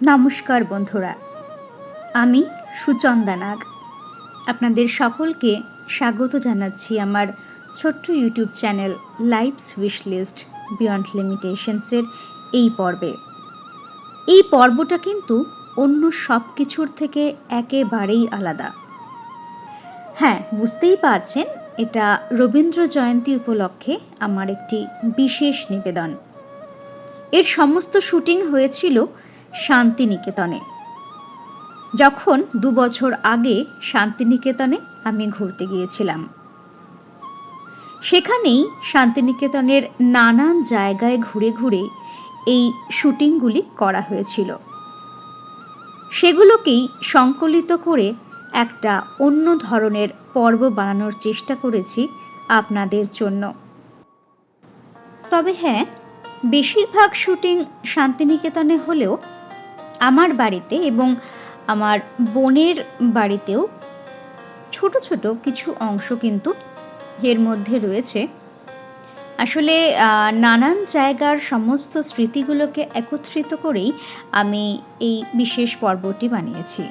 নমস্কার বন্ধুরা, আমি সুচন্দা নাগ। আপনাদের সকলকে স্বাগত জানাচ্ছি আমার ছোট্ট YouTube channel lives wish list beyond লিমিটেশনসের এই পর্বে। এই পর্বটা কিন্তু অন্য সব কিছুর থেকে একেবারেই আলাদা। হ্যাঁ বুঝতেই পারছেন, এটা রবীন্দ্র জয়ন্তী উপলক্ষে আমার একটি বিশেষ নিবেদন। এর সমস্ত শুটিং হয়েছিল শান্তিনিকেতনে। যখন দু বছর আগে শান্তিনিকেতনে আমি ঘুরতে গিয়েছিলাম। সেখানেই শান্তিনিকেতনের নানান জায়গায় ঘুরে ঘুরে এই শুটিংগুলি করা হয়েছিল। সেগুলোকেই সংকলিত করে একটা অন্য ধরনের পর্ব বানানোর চেষ্টা করেছি আপনাদের জন্য। তবে হ্যাঁ বেশিরভাগ শুটিং শান্তিনিকেতনে হলেও আমার বাড়িতে এবং আমার বোনের বাড়িতেও ছোট ছোট কিছু অংশ কিন্তু এর মধ্যে রয়েছে। আসলে নানান জায়গার সমস্ত স্মৃতিগুলোকে একত্রিত করেই আমি এই বিশেষ পর্বটি বানিয়েছি।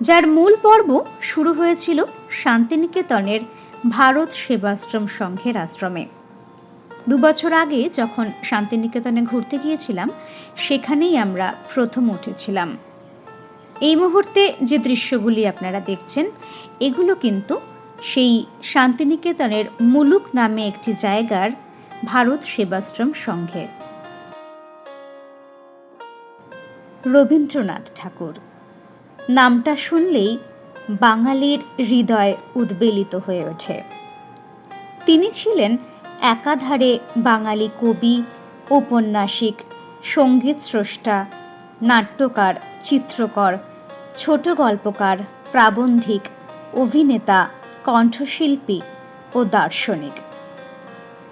যার মূল পর্ব শুরু হয়েছিল শান্তিনিকেতনের ভারত সেবাশ্রম সংঘের আশ্রমে। দু বছর আগে যখন শান্তিনিকেতনে ঘুরতে গিয়েছিলাম, সেখানেই আমরা প্রথম উঠেছিলাম। এই মুহূর্তে যে দৃশ্যগুলি আপনারা দেখছেন, এগুলো কিন্তু সেই শান্তিনিকেতনের মুলুক নামে একটি জায়গার ভারত সেবাশ্রম সংঘের। রবীন্দ্রনাথ ঠাকুর। নামটা শুনলেই বাঙালির হৃদয় উদ্বেলিত হয়ে ওঠে। তিনি ছিলেন একাধারে বাঙালি কবি, ঔপন্যাসিক, সংগীত স্রষ্টা, নাট্যকার, চিত্রকর, ছোট গল্পকার, প্রাবন্ধিক, অভিনেতা, কণ্ঠশিল্পী ও দার্শনিক।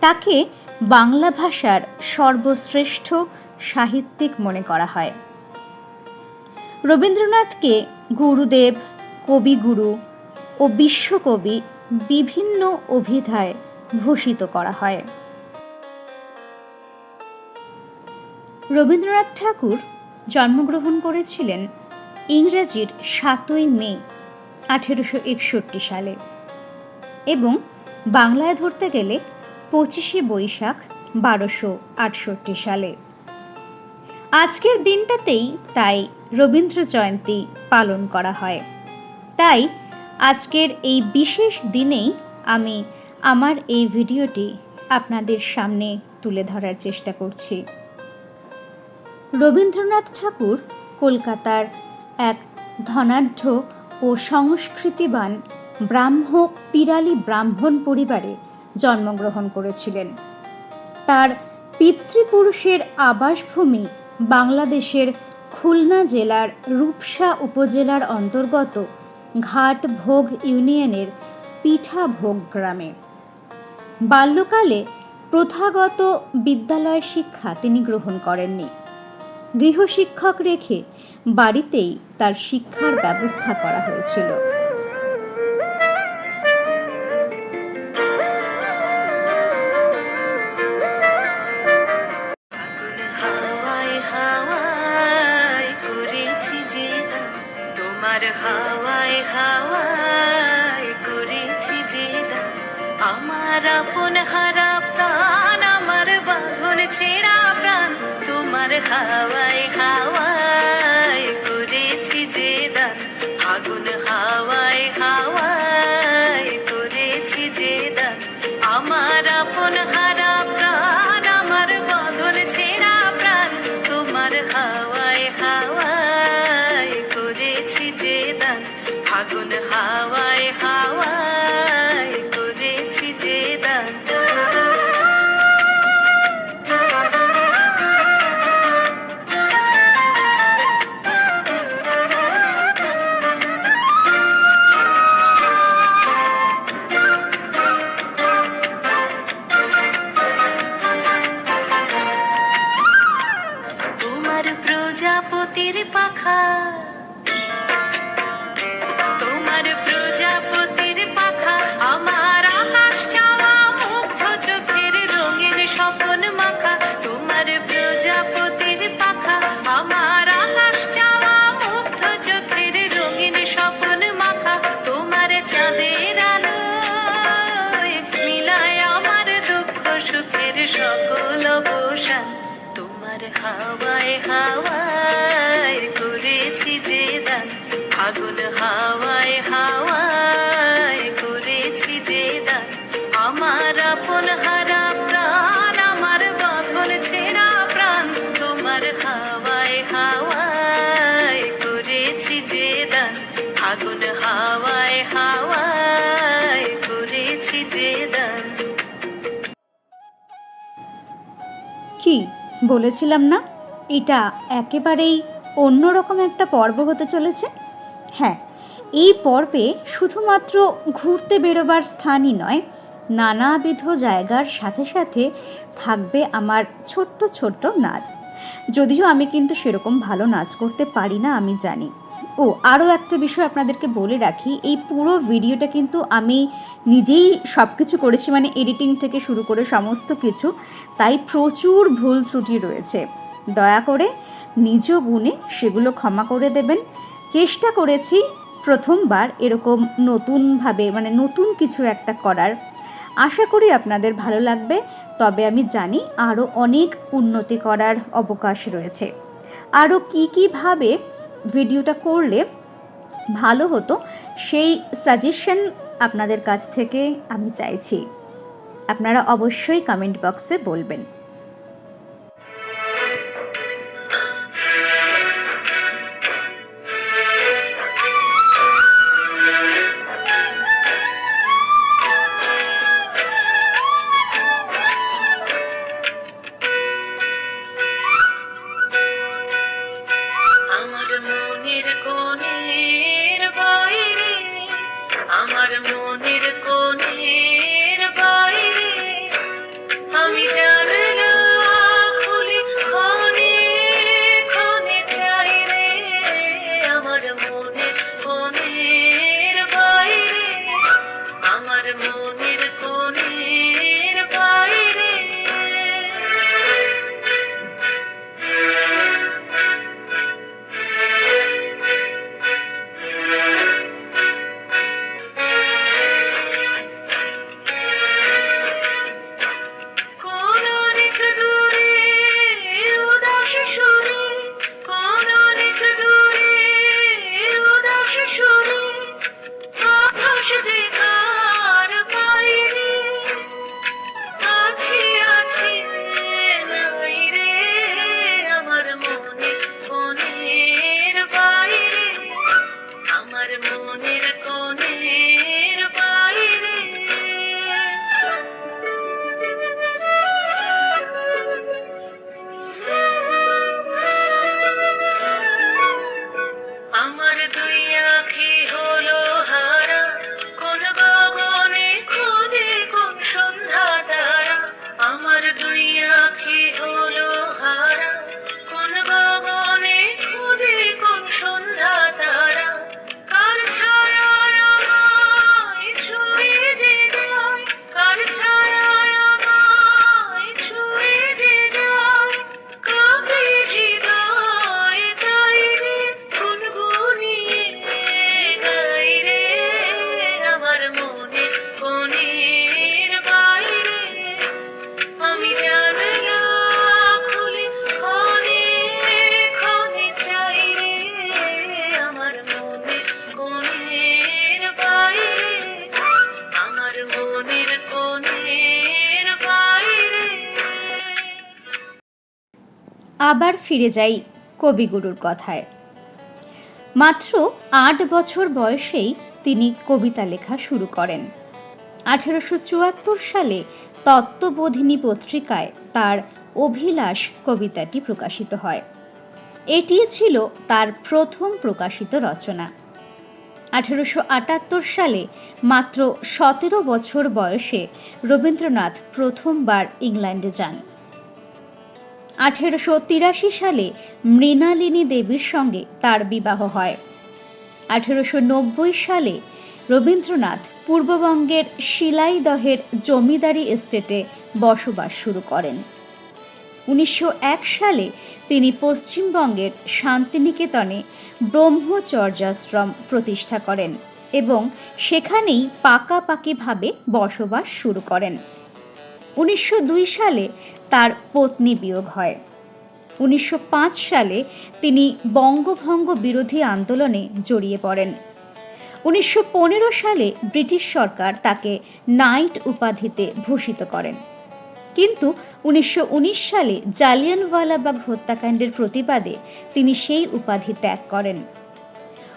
তাকে বাংলা ভাষার সর্বশ্রেষ্ঠ সাহিত্যিক মনে করা হয়। রবীন্দ্রনাথকে গুরুদেব, কবিগুরু ও বিশ্বকবি বিভিন্ন অভিধায় ভূষিত করা হয়। রবীন্দ্রনাথ ঠাকুর জন্মগ্রহণ করেছিলেন ইংরেজির সাতই মে, আঠেরোশো একষট্টি সালে এবং বাংলায় ধরতে গেলে পঁচিশে বৈশাখ, বারোশো আটষট্টি সালে। আজকের দিনটাতেই তাই রবীন্দ্র জয়ন্তী পালন করা হয়। তাই আজকের এই বিশেষ দিনেই আমি আমার এই ভিডিওটি আপনাদের সামনে তুলে ধরার চেষ্টা করছি। রবীন্দ্রনাথ ঠাকুর কলকাতার এক ধনাঢ্য ও সংস্কৃতিবান ব্রাহ্ম পিরালি ব্রাহ্মণ পরিবারে জন্মগ্রহণ করেছিলেন। তার পিতৃপুরুষের আবাসভূমি বাংলাদেশের খুলনা জেলার রূপসা উপজেলার অন্তর্গত ঘাটভোগ ইউনিয়নের পিঠাভোগ গ্রামে। বাল্যকালে প্রথাগত বিদ্যালয় শিক্ষা তিনি গ্রহণ করেননি। গৃহশিক্ষক রেখে বাড়িতেই তার শিক্ষার ব্যবস্থা করা হয়েছিল। আগুন প্রজাপতির পাখা। বলেছিলাম না? এটা একেবারেই অন্যরকম একটা পর্ব হতে চলেছে। হ্যাঁ এই পর্বে শুধুমাত্র ঘুরতে বেরোবার স্থানই নয়, নানাবিধ জায়গার সাথে সাথে থাকবে আমার ছোট্ট ছোট্ট নাচ। যদিও আমি কিন্তু সেরকম ভালো নাচ করতে পারি না, আমি জানি। ও আরও একটা বিষয় আপনাদেরকে বলে রাখি, এই পুরো ভিডিওটা কিন্তু আমি নিজেই সব কিছু করেছি মানে এডিটিং থেকে শুরু করে সমস্ত কিছু, তাই প্রচুর ভুল ত্রুটি রয়েছে। দয়া করে নিজ গুণে সেগুলো ক্ষমা করে দেবেন। চেষ্টা করেছি প্রথমবার এরকম নতুনভাবে মানে নতুন কিছু একটা করার। আশা করি আপনাদের ভালো লাগবে, তবে আমি জানি আরও অনেক উন্নতি করার অবকাশ রয়েছে। আরও কী কীভাবে ভিডিওটা করলে ভালো হতো। সেই সাজেশন আপনাদের কাছ থেকে আমি চাইছি। আপনারা অবশ্যই কমেন্ট বক্সে বলবেন। ফিরে যাই কবিগুরুর কথায়। মাত্র আট বছর বয়সেই তিনি কবিতা লেখা শুরু করেন। আঠেরোশো চুয়াত্তর সালে তত্ত্ববোধিনী পত্রিকায় তার অভিলাষ কবিতাটি প্রকাশিত হয়। এটি ছিল তার প্রথম প্রকাশিত রচনা। আঠেরোশো আটাত্তর সালে মাত্র সতেরো বছর বয়সে রবীন্দ্রনাথ প্রথমবার ইংল্যান্ডে যান। আঠেরোশো তিরাশি সালে মৃণালিনী দেবীর সঙ্গে তার বিবাহ হয়। আঠেরোশো নব্বই সালে রবীন্দ্রনাথ পূর্ববঙ্গের শিলাইদহের জমিদারি এস্টেটে বসবাস শুরু করেন। উনিশশো এক সালে তিনি পশ্চিমবঙ্গের শান্তিনিকেতনে ব্রহ্মচর্যাশ্রম প্রতিষ্ঠা করেন এবং সেখানেই পাকাপাকিভাবে বসবাস শুরু করেন। উনিশশো দুই সালে তার পত্নী বিয়োগ হয়। উনিশশো পাঁচ সালে তিনি বঙ্গভঙ্গ বিরোধী আন্দোলনে জড়িয়ে পড়েন। উনিশশো পনেরো সালে ব্রিটিশ সরকার তাকে নাইট উপাধিতে ভূষিত করেন। কিন্তু উনিশশো উনিশ সালে জালিয়ানওয়ালাবাগ হত্যাকাণ্ডের প্রতিবাদে তিনি সেই উপাধি ত্যাগ করেন।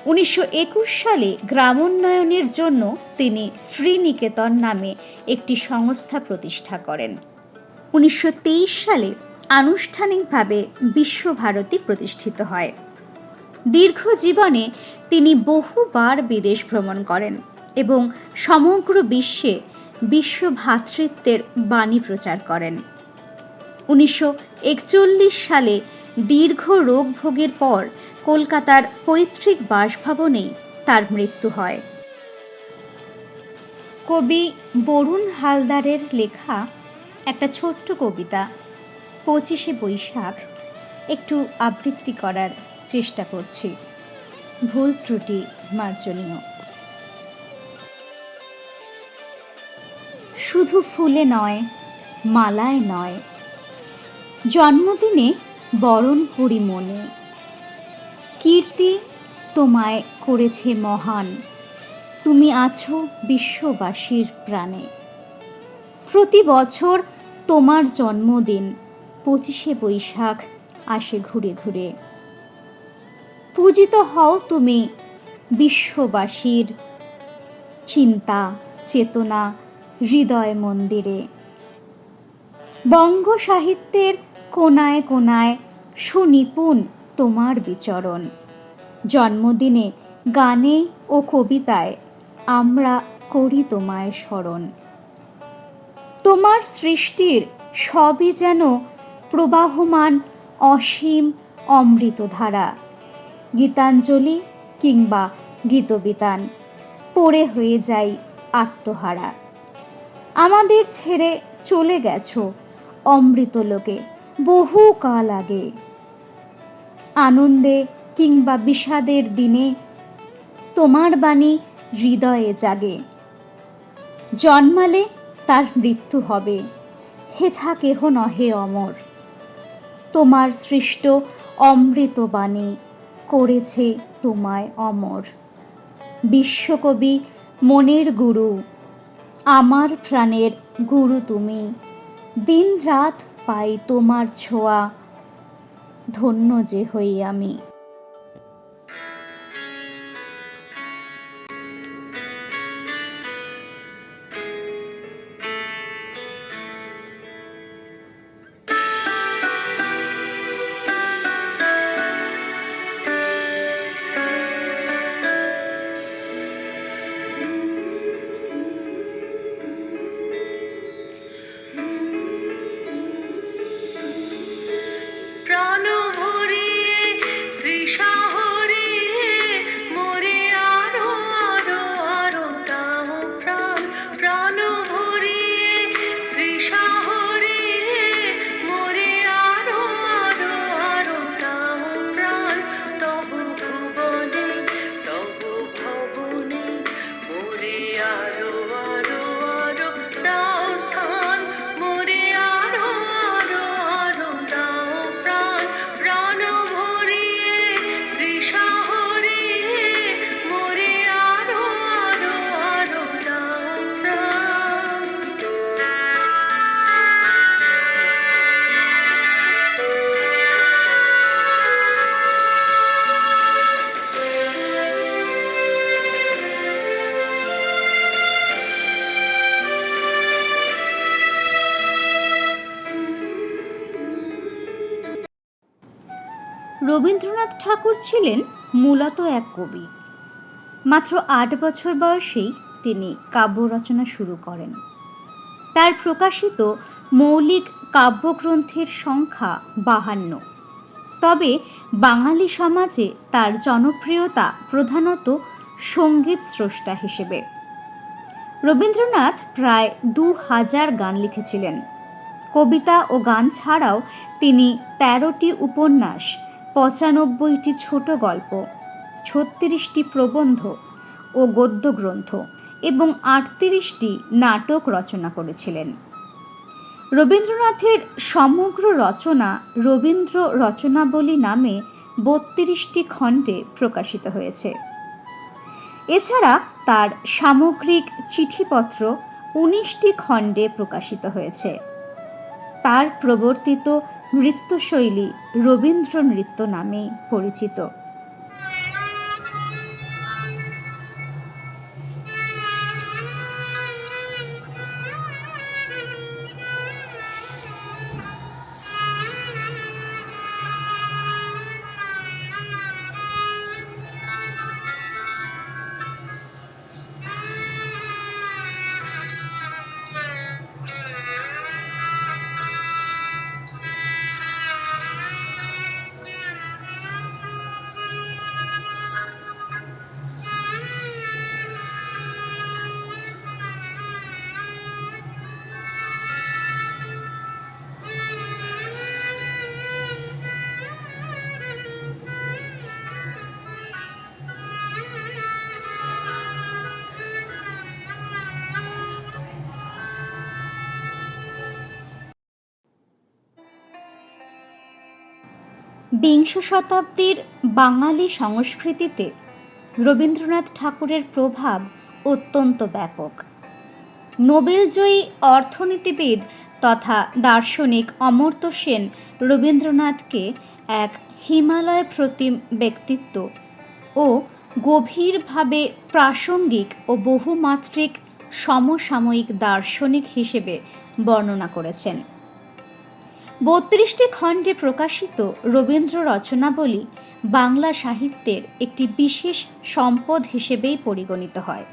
উনিশশো একুশ সালে গ্রামোন্নয়নের জন্য তিনি শ্রীনিকেতন নামে একটি সংস্থা প্রতিষ্ঠা করেন। উনিশশো তেইশ সালে আনুষ্ঠানিকভাবে বিশ্বভারতী প্রতিষ্ঠিত হয়। দীর্ঘ জীবনে তিনি বহুবার বিদেশ ভ্রমণ করেন এবং সমগ্র বিশ্বে বিশ্ব ভ্রাতৃত্বের বাণী প্রচার করেন। উনিশশো একচল্লিশ সালে দীর্ঘ রোগ ভোগের পর কলকাতার পৈতৃক বাসভবনেই তার মৃত্যু হয়। কবি বরুণ হালদারের লেখা একটা ছোট্ট কবিতা, পঁচিশে বৈশাখ, একটু আবৃত্তি করার চেষ্টা করছি। ভুল ত্রুটি মার্জনীয়। শুধু ফুলে নয়, মালায় নয়, জন্মদিনে বরণ করি মনে। কীর্তি তোমায় করেছে মহান, তুমি আছো বিশ্ববাসীর প্রাণে। প্রতি বছর তোমার জন্মদিন। পঁচিশে বৈশাখ আসে ঘুরে ঘুরে। পূজিত হও তুমি বিশ্ববাসীর চিন্তা, চেতনা, হৃদয় মন্দিরে। বঙ্গ সাহিত্যের কোনায় কোনায় সুনিপুণ তোমার বিচরণ। জন্মদিনে গানে ও কবিতায় আমরা করি তোমায় স্মরণ। তোমার সৃষ্টির সবই যেন প্রবাহমান অসীম অমৃতধারা। গীতাঞ্জলি কিংবা গীতবিতান, পড়ে হয়ে যাই আত্মহারা। আমাদের ছেড়ে চলে গেছো অমৃতলোকে বহু কাল আগে। আনন্দে কিংবা বিষাদের দিনে তোমার বাণী হৃদয়ে জাগে। জন্মালে তার মৃত্যু হবে। হেথা কেহ নহে অমর। তোমার সৃষ্ট অমৃত বাণী করেছে তোমায় অমর। বিশ্বকবি মনের গুরু, আমার প্রাণের গুরু তুমি। দিন রাত পাই তোমার ছোঁয়া, ধন্য যে হই আমি। রবীন্দ্রনাথ ঠাকুর ছিলেন মূলত এক কবি। মাত্র আট বছর বয়সেই তিনি কাব্য রচনা শুরু করেন। তার প্রকাশিত মৌলিক কাব্যগ্রন্থের সংখ্যা বাহান্ন। তবে বাঙালি সমাজে তার জনপ্রিয়তা প্রধানত সংগীত স্রষ্টা হিসেবে। রবীন্দ্রনাথ প্রায় দু হাজার গান লিখেছিলেন। কবিতা ও গান ছাড়াও তিনি তেরোটি উপন্যাস পঁচানব্বইটি ছোট গল্প, ছত্রিশটি প্রবন্ধ ও গদ্য গ্রন্থ এবং আটত্রিশটি নাটক রচনা করেছিলেন। রবীন্দ্রনাথের সমগ্র রচনা রবীন্দ্র রচনাবলী নামে বত্রিশটি খণ্ডে প্রকাশিত হয়েছে। এছাড়া তার সামগ্রিক চিঠিপত্র উনিশটি খণ্ডে প্রকাশিত হয়েছে। তার প্রবর্তিত নৃত্যশৈলী রবীন্দ্র নৃত্য নামে পরিচিত। বিংশ শতাব্দীর বাঙালি সংস্কৃতিতে রবীন্দ্রনাথ ঠাকুরের প্রভাব অত্যন্ত ব্যাপক। নোবেলজয়ী অর্থনীতিবিদ তথা দার্শনিক অমর্ত্য সেন রবীন্দ্রনাথকে এক হিমালয় প্রতিম ব্যক্তিত্ব ও গভীরভাবে প্রাসঙ্গিক ও বহুমাত্রিক সমসাময়িক দার্শনিক হিসেবে বর্ণনা করেছেন। বত্রিশটি খণ্ডে প্রকাশিত রবীন্দ্র রচনাবলী বাংলা সাহিত্যের একটি বিশেষ সম্পদ হিসেবেই পরিগণিত হয়।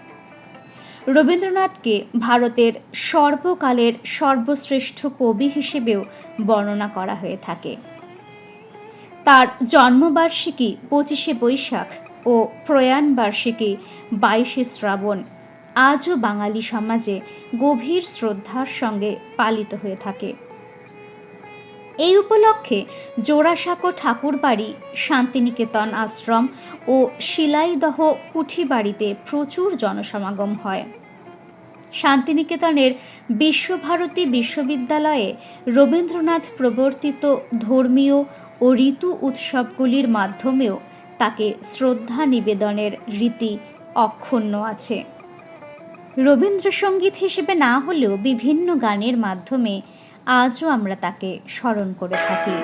রবীন্দ্রনাথকে ভারতের সর্বকালের সর্বশ্রেষ্ঠ কবি হিসেবেও বর্ণনা করা হয়ে থাকে। তার জন্মবার্ষিকী পঁচিশে বৈশাখ ও প্রয়াণ বার্ষিকী বাইশে শ্রাবণ আজও বাঙালি সমাজে গভীর শ্রদ্ধার সঙ্গে পালিত হয়ে থাকে। এই উপলক্ষে জোড়াসাঁকো ঠাকুরবাড়ি, শান্তিনিকেতন আশ্রম ও শিলাইদহ কুঠিবাড়িতে প্রচুর জনসমাগম হয়। শান্তিনিকেতনের বিশ্বভারতী বিশ্ববিদ্যালয়ে রবীন্দ্রনাথ প্রবর্তিত ধর্মীয় ও ঋতু উৎসবগুলির মাধ্যমেও তাকে শ্রদ্ধা নিবেদনের রীতি অক্ষুণ্ণ আছে। রবীন্দ্রসঙ্গীত হিসেবে না হলেও বিভিন্ন গানের মাধ্যমে আজও আমরা তাকে স্মরণ করে থাকি।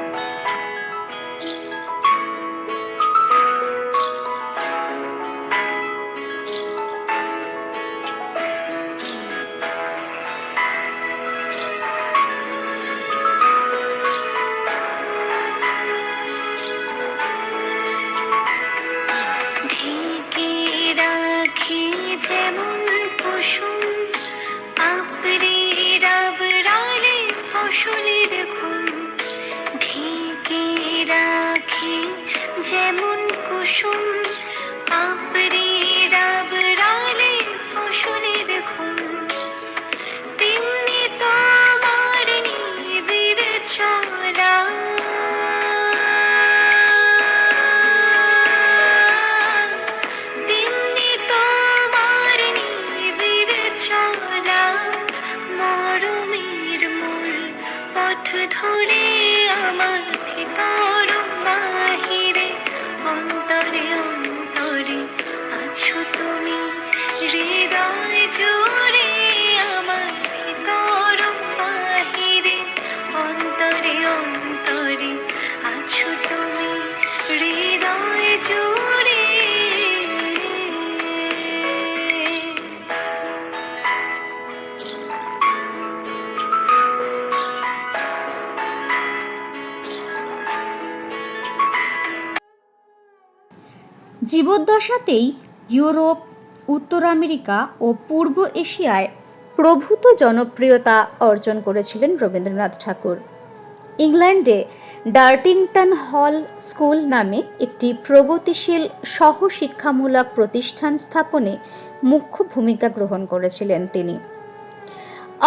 জীবদ্দশাতেই ইউরোপ, উত্তর আমেরিকা ও পূর্ব এশিয়ায় প্রভূত জনপ্রিয়তা অর্জন করেছিলেন রবীন্দ্রনাথ ঠাকুর। ইংল্যান্ডে ডার্টিংটন হল স্কুল নামে একটি প্রগতিশীল সহশিক্ষামূলক প্রতিষ্ঠান স্থাপনে মুখ্য ভূমিকা গ্রহণ করেছিলেন তিনি।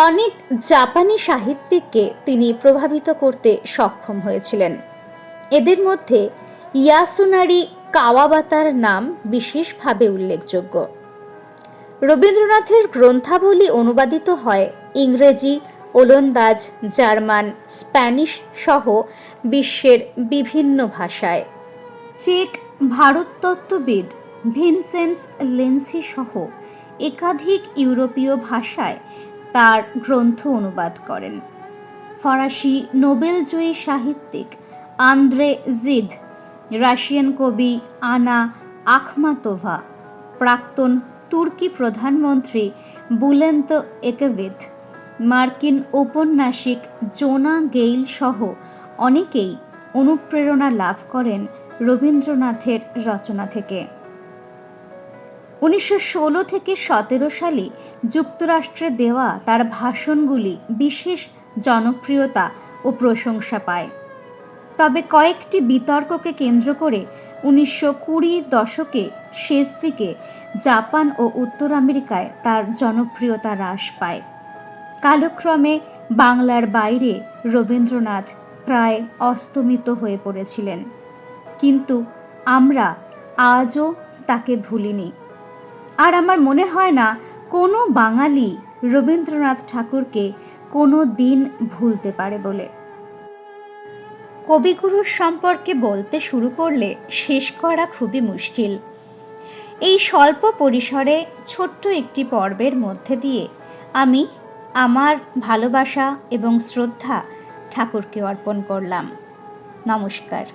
অনেক জাপানি সাহিত্যিককে তিনি প্রভাবিত করতে সক্ষম হয়েছিলেন। এদের মধ্যে ইয়াসুনারি কাওয়াবাতার নাম বিশেষভাবে উল্লেখযোগ্য। রবীন্দ্রনাথের গ্রন্থাবলী অনুবাদিত হয় ইংরেজি, ওলন্দাজ, জার্মান, স্প্যানিশ সহ বিশ্বের বিভিন্ন ভাষায়। চেক ভারততত্ত্ববিদ ভিনসেন্স লেন্সি সহ একাধিক ইউরোপীয় ভাষায় তার গ্রন্থ অনুবাদ করেন। ফরাসি নোবেলজয়ী সাহিত্যিক আন্দ্রে জিদ রাশিয়ান কবি আনা আখমাতোভা, প্রাক্তন তুর্কি প্রধানমন্ত্রী বুলেন্ত একেভিথ, মার্কিন ঔপন্যাসিক জোনা গেইল সহ অনেকেই অনুপ্রেরণা লাভ করেন রবীন্দ্রনাথের রচনা থেকে। উনিশশো ষোলো থেকে সতেরো সালে যুক্তরাষ্ট্রে দেওয়া তার ভাষণগুলি বিশেষ জনপ্রিয়তা ও প্রশংসা পায়। তবে কয়েকটি বিতর্ককে কেন্দ্র করে উনিশশো কুড়ির দশকে শেষ দিকে জাপান ও উত্তর আমেরিকায় তার জনপ্রিয়তা হ্রাস পায়। কালক্রমে বাংলার বাইরে রবীন্দ্রনাথ প্রায় অস্তমিত হয়ে পড়েছিলেন। কিন্তু আমরা আজও তাকে ভুলিনি। আর আমার মনে হয় না কোনো বাঙালি রবীন্দ্রনাথ ঠাকুরকে কোনো দিন ভুলতে পারে বলে। কবিগুরুর সম্পর্কে বলতে শুরু করলে শেষ করা খুবই মুশকিল। এই স্বল্প পরিসরে ছোট্ট একটি পর্বের মধ্যে দিয়ে আমি আমার ভালোবাসা এবং শ্রদ্ধা ঠাকুরকে অর্পণ করলাম। নমস্কার।